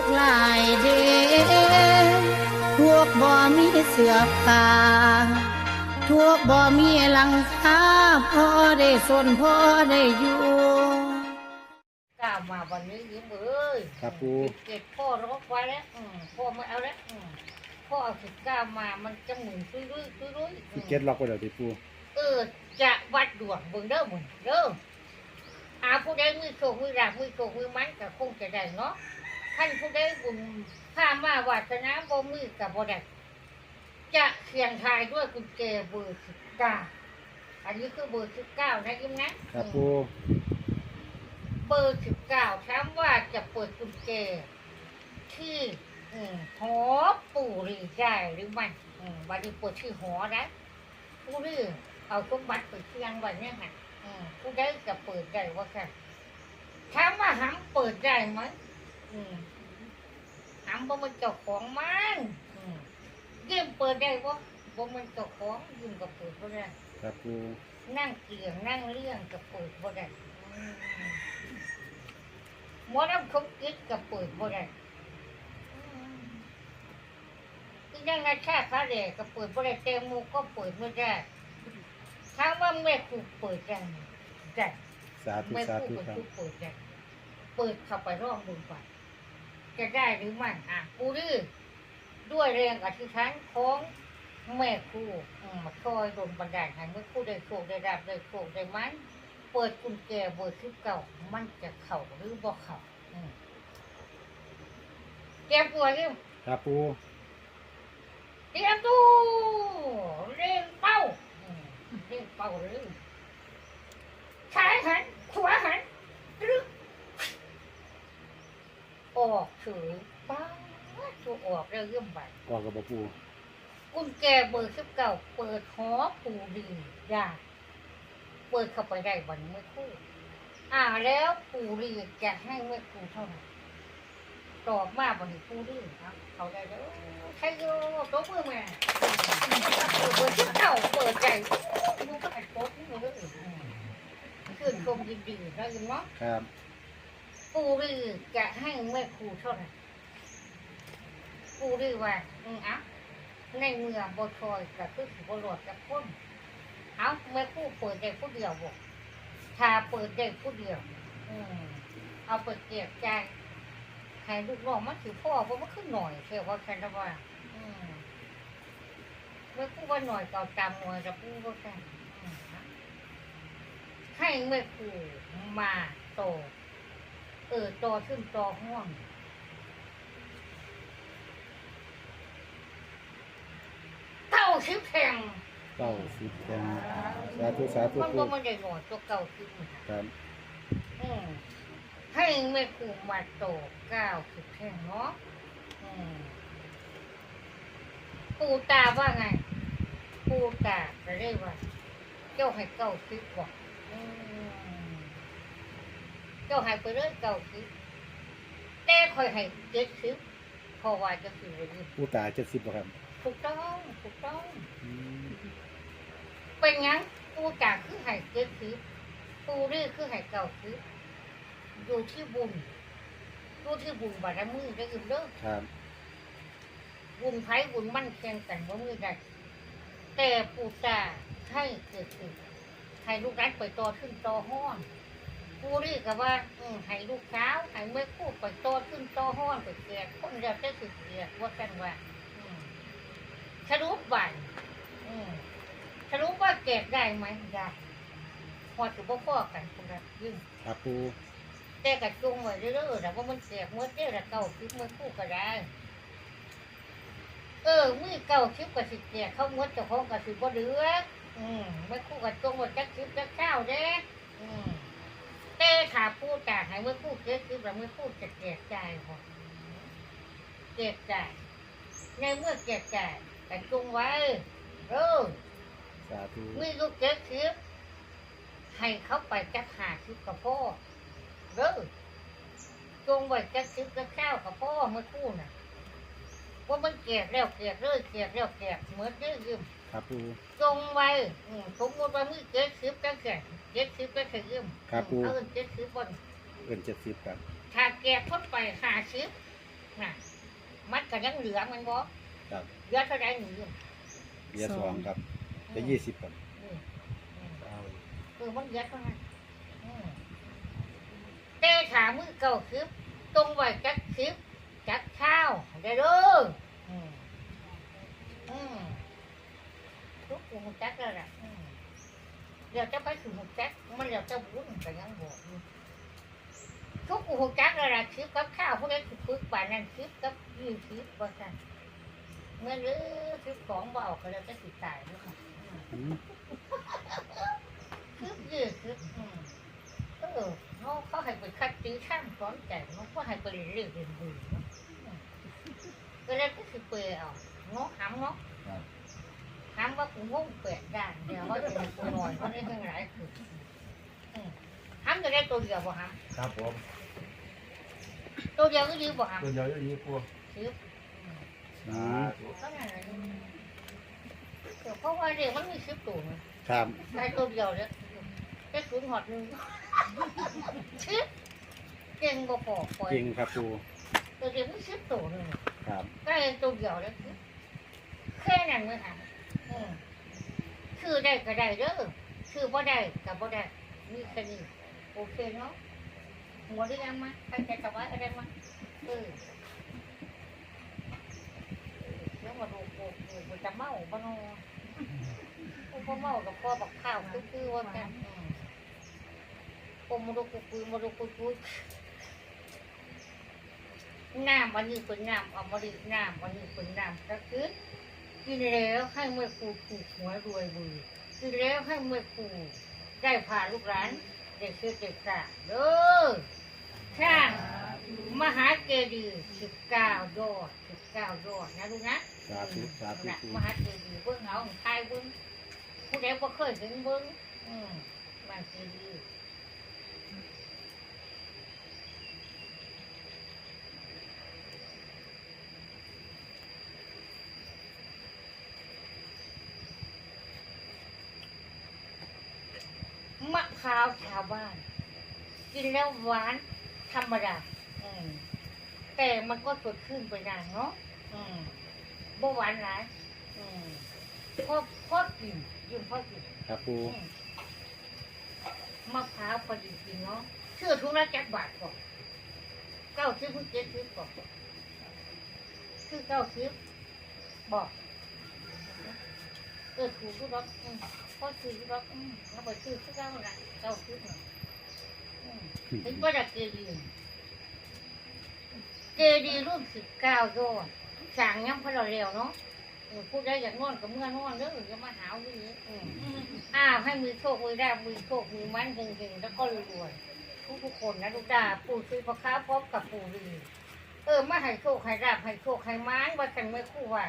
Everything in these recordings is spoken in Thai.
กข์หลายเด้พวกบ่มีเสื้อผ้าทุกข์บ่มีหลังคาพอได้สนพอได้อยู่ก้าวมาวันนี้ยิ้มเอ้ยครับปูเก็บพ่อรบไว้แล้วอืมพ่อไม่เอาแล้วอืมพ่อเอาสิบเก้ามามันจะหมุนซุยรุยซุยรุยอืสิมเก็ตล็อกไว้แล้วติปูเออจะวัดดวงเบิ่งเด้อมึงเด้อหาผู้ใดมือโชคมือราบมือโชคมือมันก็คงจะได้เนาะ ท่านผู้ใดบุญข้ามาวาสนาบ่มือกับบ่ได้จะเสี่ยงทายด้วยกุญแจเบอร์สิบเก้าอันนี้คือเบอร์สิบเก้านะยิ้มนะครับปูเบอร์สิบเก้าถามว่าจะเปิดกุญแจที่อืมหอปู่หรือได้หรือไม่อืมวันนี้เปิดที่หอนะผู้เรื่องเอาสมบัติไปเชียงไว้เนี่ยค่ะอืมผู้ใดจะเปิดได้ว่าค่ะถามว่าหังเปิดได้ไหม อืมหังบ่มันเจ้าของมันอืมยืมเปิดได้บ่บ่มันเจ้าของยืมก็เปิดบ่ได้ครับปูนั่งเกี่ยงนั่งเลี้ยงกับเปิดบ่ได้อืมหมอน้ำคบกิดกับเปิดบ่ได้อืมที่นั่งนาชาติพระเดชกับเปิดบ่ได้เตมูก็เปิดไม่ได้ถามว่าแม่ครูเปิดได้ไหมได้สาธุแม่สาครูธุเป็นครับผู้เปิดได้เปิดเข้าไปร่องบุญไป จะได้หรือไม่อะกูดื้อด้วยแรงอธิษฐานของแม่ครูอืมคอยดลบันดาลให้เมื่อครูได้โชคได้ราบได้โชคได้มันเปิดกุญแจเบอร์สิบเก้ามันจะเข่าหรือบ่เข่าอืมเตรียมตัวเริ่มครับปูเตรียมตัวเร่งเป้าอืมเร่งเป้าเลยซ้ายหันขวาหันรึก ออกเฉยป้าดตัวออกเรื่องเรื่องไปออกกับบ่ปูกุญแจเบอร์สิบเก้าเปิดหอปูดีได้เปิดเข้าไปได้วันเมื่อครู่อ่าแล้วปูดีจะให้เมื่อครู่เท่าไหร่ตอบมาวันนี้ปูดีครับเขาได้แล้วใช่โยตัวมือแม่เปิดสิบเก้าเปิดใจดูก็ไอ้โต๊ะนี่เลยขึ้นชมดีๆนะยินเนาะครับ ปูดีจะให้เมื่อครูเท่าไหร่ปูดีว่าอืมเอะในเมืองบทอยกับคือสิบรวดกับคนเอาเมื่อผู้เปิดได้ผู้เดียวบอกถ้าเปิดได้ผู้เดียว อืมเอาเปิดเกียบใจให้ลูกน้องมันถือพ่อเพราะมันขึ้นหน่อยเชื่อว่าแค่นั้นว่าอืมเมื่อผู้ว่าหน่อยเก่าตามหน่วยกับผู้ว่าแค่ให้เมื่อผู้มาโต เออโตขึ้นโตห้วงเก้าสิบแห่งเก้าสิบแทงสาธุสาธุมันปูก็มันได้หน่อยตัวเก้าสิบครับอืมให้แม่ครูมาโตเก้าสิบแห่งเนาะอืมปูตาว่าไงปูตาจะได้ว่า เจ้าให้เก้าสิบบอกอืม เจ้าให้ไปเรื่อยเก้าสิบแต่คอยให้เจ็ดสิบเพราะว่าจะคือวันนี้ปูตาเจ็ดสิบบ่ครับถูกต้องถูกต้องอืมเป็นงั้นปูจากคือไห่เจ็ดสิบปูนี่คือไห่เก่าสิบอยู่ที่บุญอยู่ที่บุญบารมีได้ยินเด้อครับบุญไผ่บุญมั่นแข่งกันว่ามือได้แต่ปูตาให้เกิดขึ้นให้ลูกรักไปต่อขึ้นต่อห้อน ปูนี่ก็ว่าอืมให้ลูกสาวให้เมื่อคู่ไปต่อขึ้นต่อห้อนไปเกลียดคนเดียวได้สิเกลียดว่ากันว่าอืมสรุปบันอืมสรุปว่าเก็บได้ไหมได้พอถือว่าพ่อกันคนละยิ่ง ครับปูแต่กระจุงไว้เรื่อยๆแต่ว่ามันเสียบเมื่อเจ้าละเก้าคลิปเมื่อคู่ก็ได้ เออมือเก้าคลิปกับสิเกียเข้าเมื่อเจ้าของกับสิบ่เหลืออืมเมื่อคู่กับจงว่าจักคลิปจักข้าวเด้อืมแต่ ขาพูดจากให้เมื่อคู่เก็บคลิปแล้วเมื่อคู่จะเกียใจายพอเกียใจายในเมื่อเกียใจายกระจุงไว้เออสาธุมีลูกเจ็ดสิบให้เขาไปจักหาสิบกับพ่อเด้อจงไว้จักสิบกับข้าวกับพ่อเมื่อคู่น่ะว่ามันเกลียดแล้วเกลียดเลยเกลียดแล้วเกลียดเหมือนเด้อยืมครับปูจงไว้อืมสมมติว่ามือเจ็ดสิบก็แก่ เจ็ดสิบก็แก่ยืมครับปู เออเจ็ดสิบบนเอิ้นเจ็ดสิบครับถ้าแก่ทดไปหาสิบน่ะมันก็ยังเหลือมันบ่ครับเหลือเท่าไรหนึ่งเรื่องเบียร์สองครับจะยี่สิบครับเออเออเออมันเหลือเท่านั้นอืมแต่ขามือเก่าคือตรงไว้จักคือจักข้าวได้เด้ออืมอืมทุกคนจักแล้วล่ะอืม เดี๋ยวจะไปถึงหกจักมันเดี๋ยวจะบุญก็ยังบอกอยู่ทุกกูหูจักแล้วล่ะคลิปกับข้าวพวกนี้คือปึกป่านนั้นคลิปกับยืนคลิปว่ากันเมื่อเลือคลิปของบ่เอาก็แล้วจะติดตายด้วยค่ะอืมคลิปยืนคลิปอืมเออเขาเขาให้ไปคัดตื้อช่างสอนใจเขาก็ให้ไปเรียนเรื่องเรียนรู้เนาะอืมก็แล้วก็คือเปรเอาเนาะหำเนาะหำ ว่ากูงงเปรด้านเดี๋ยวว่าจะกูหน่อยเขาได้เรื่องหลายคืออืมหำจะได้ตัวเดียวบ่หครับผมำตัวเดียวก็ยืมบ่หำตัวเดียวอยู่นี่ปูคลิปอืมก็นั่นแหละเดี๋ยวเพราะว่าเด็กมันมีคลิปตัวไงครับได้ตัวเดียวเนี่ยแค่ศูนย์หอดหนึ่งคลิปเก่งบ่พอปล่อยจริงครับปูตัวเดียวมันคลิปตัวหนึ่งครับได้ตัวเดียวแล้วแค่นั้นเลยค่ะ อือได้ก็ได้เด้อชื่อบ่ได้ก็บ่ได้มีแค่นี้โอเคเนาะหัวหรือยังมาตั้งใครจกับไว้อะไรมาเออแล้วมาดูโอ้โหมันจะเมาบ่เนอพ่อเมากับพ่อบักข้าวคือคือว่ากันผมมาดูกุกุยมาดูกุกุยน้ำวันนี้เป็นน้ำอมาดิน้ำวันนี้เป็นน้ำก็คือ กินแล้วให้เมื่อกูถูกหัวรวยบือกินแล้วให้เมื่อกูได้พาลูกหลานเด็กคือเด็กกะเด้อช่างมหาเจดีย์สิบเก้ายอดสิบเก้ายอดนะลูกนะสาธุสาธุนะปูมหาเจดีย์เบื้องเอาของไทยเบื้องผู้ใดบ่เคยถึงเบื้องอืมบางเจดีย์ มะพร้าวชาวบ้าน กินแล้วหวานธรรมดาอืมแต่มันก็สดชื่นไปนานเนาะอืมบ่หวานหลายอืมพอพอกินยืมพอกินครับปูอืมมะพร้าวพอดีกินเนาะเชื่อทุกละจักบาทก่อนเก้าสิบเจ็ดสิบก่อนคือเก้าสิบบอกเออถูกทุกรถอืม พอซื้อทุกรถอืมแล้วไปซื้อทุกเก้าละเก้าสิบเนาะอืมถึงว่าจะเกดีย์เกดีย์รุ่นสิบเก้าโยอดสั่งยังพอเราเร็วเนาะเออพูดได้อยางนอนกับเมื่อนอนเด้ออย่ามาหาวอย่งอืมอ้าวให้มือโชคมือได้มือโชคมือมันเก่งๆแล้วก็รวยๆทุกทุกๆคนนะลูกดาปู่ซื้อพระค้าพบกับปู่ดี เออมาให้โชคให้ราบให้โชคให้มันว่ากันไม่คู่ว่า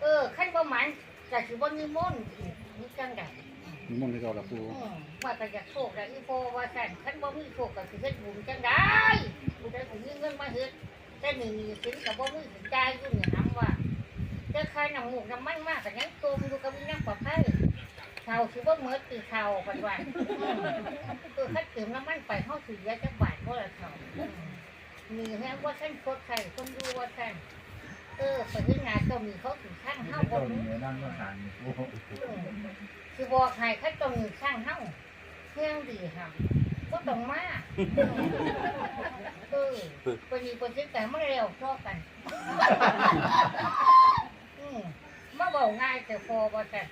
เออขั้นประมาณจะถือว่ามีม่นต์ อีกมีจังไดมีมนต์ที่เราละปูอืมว่าก็อยากโชคได้อีโฟว่าสั่นขั้นบ่มีโชคก็สิเฮ็ดบุญจังได้ผู้ใดผู้มีเงินมาเฮ็ดแต่หนี่มีสินกับบ่มีสินจ่ายอยู่นี่นํว่าเจ้าข้าน้ำหมูกน้ำมันมากกันยังตมอยู่กับมีน้ำปลอดภัยเขาคือว่าเมื่อตีเขาปันวันคือคัดเติมน้ำมันไปเขาถือยาจะบาดเพราะอะไรเขามีแห้งว่าท่านโคตรไข่คนดูว่าท่าน เออไปที่นาก็มีเขาถึงข้างเจ้าเฮ้าบเนนือนั่งก็ทานคือบอกให้เขาต้องมีข้างเฮ้าเพื่องดีค่ะก็ต้องมาเออปนีปฏิแต่ไม่เร็วชอบกันอืมมาบอกง่ายแต่พอว่าแต่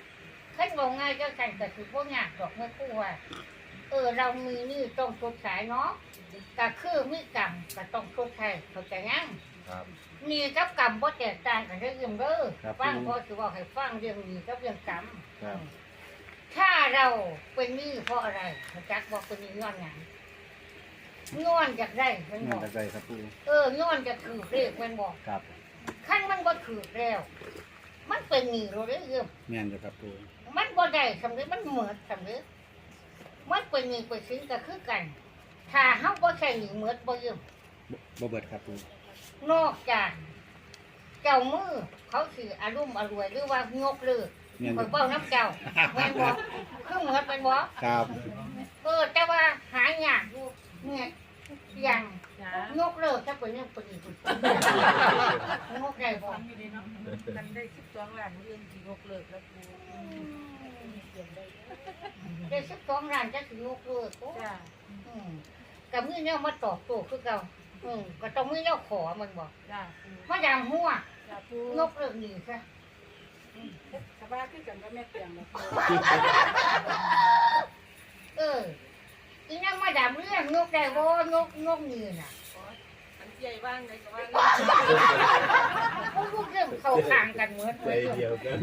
ขั้นบอกง่ายก็กันแต่คือพวกงานดอกไม่คู่ว่าเออเรามีนี่ต้องชดใช้เนาะก็คือมีกรรมก็ต้องชดใช้เข้าใจยังครับ มีกับกรรมบ่แตกต่างกันเรื่องเด้อฟังพอสิว่าให้ฟังเรื่องมีกับเรื่องกรรม ครับ ถ้าเราเป็นหนี้เพราะอะไรเขาจักบอกเป็นหนี้ย้อนหยังย้อนจากได้มันบนั่นอกตะไคร้ครับปูเออย้อนจากถือเลขมันบอกครับขั้นมันบ่ถือแล้ว มันเป็นหนี้เราได้เรื่องแม่นอยู่ครับปูมันบ่ได้สำเร็จมันเหมือนสำเร็จมันเป็นหนี้เป็นสินก็คือกัน ถ้าเฮาบ่ใช่หนี้เหมือนบ่เยิ่มบ่เบิดครับปู นอกจาก เจ้ามือ เขาสิอารมณ์อรวยหรือว่ายกเลิกแม่นอข่อยยู่เบ้าน้ำเจ้าแม่นบ่คือเหมือนเป็นบ่ครับเออแต่ว่าหายากอยู่เนี่ยอย่างจ้างกเลิกถ้าเป็นเรื่องคนอื่นงกได้บ่ทำอยู่ดีเนาะกันได้สิบสองล้านเรื่องที่ยกเลิกแล้วปูเขียนได้ได้สักสองล้านจะถึงงกเลิกโอ้จ้าอืมกับมือเนี่ยมาตอบโต้คือเก่า อืมก็ต้องมือเนี่ยขอมันบอกจ้าปูมาดามหัวจ้าปูงกเลิกหนีซะสบายขึ้นกันก็แม่เตียงแล้วปูเอออีนั่งมาดามเรื่องงกได้บ่งกงกหนีน่ะอันใหญ่บ้างเลยก็ว่าพวกลูกเริ่มเข้าข้างกันเหมือน ใจเดียวกัน